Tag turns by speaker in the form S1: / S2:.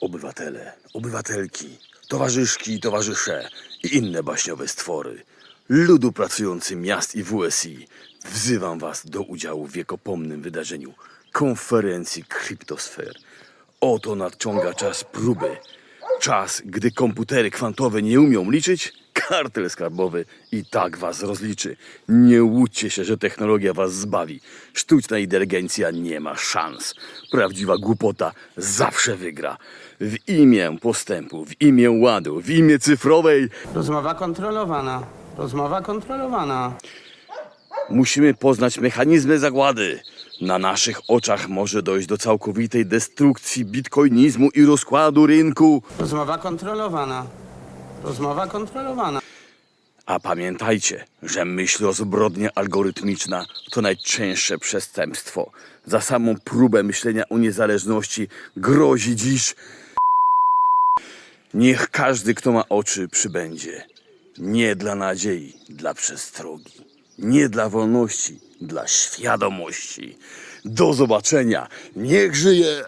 S1: Obywatele, obywatelki, towarzyszki i towarzysze i inne baśniowe stwory, ludu pracujący miast i WSI, wzywam Was do udziału w wiekopomnym wydarzeniu konferencji kryptosfer. Oto nadciąga czas próby. Czas, gdy komputery kwantowe nie umią liczyć, kartel skarbowy i tak was rozliczy. Nie łudźcie się, że technologia was zbawi. Sztuczna inteligencja nie ma szans. Prawdziwa głupota zawsze wygra. W imię postępu, w imię ładu, w imię cyfrowej
S2: Rozmowa kontrolowana. Rozmowa kontrolowana.
S1: musimy poznać mechanizmy zagłady. Na naszych oczach może dojść do całkowitej destrukcji bitcoinizmu i rozkładu rynku.
S2: Rozmowa kontrolowana. Rozmowa kontrolowana.
S1: A pamiętajcie, że myśl o zbrodnia algorytmiczna to najczęstsze przestępstwo. Za samą próbę myślenia o niezależności grozi dziś. Niech każdy, kto ma oczy, przybędzie. Nie dla nadziei, dla przestrogi. Nie dla wolności, dla świadomości. Do zobaczenia. Niech żyje!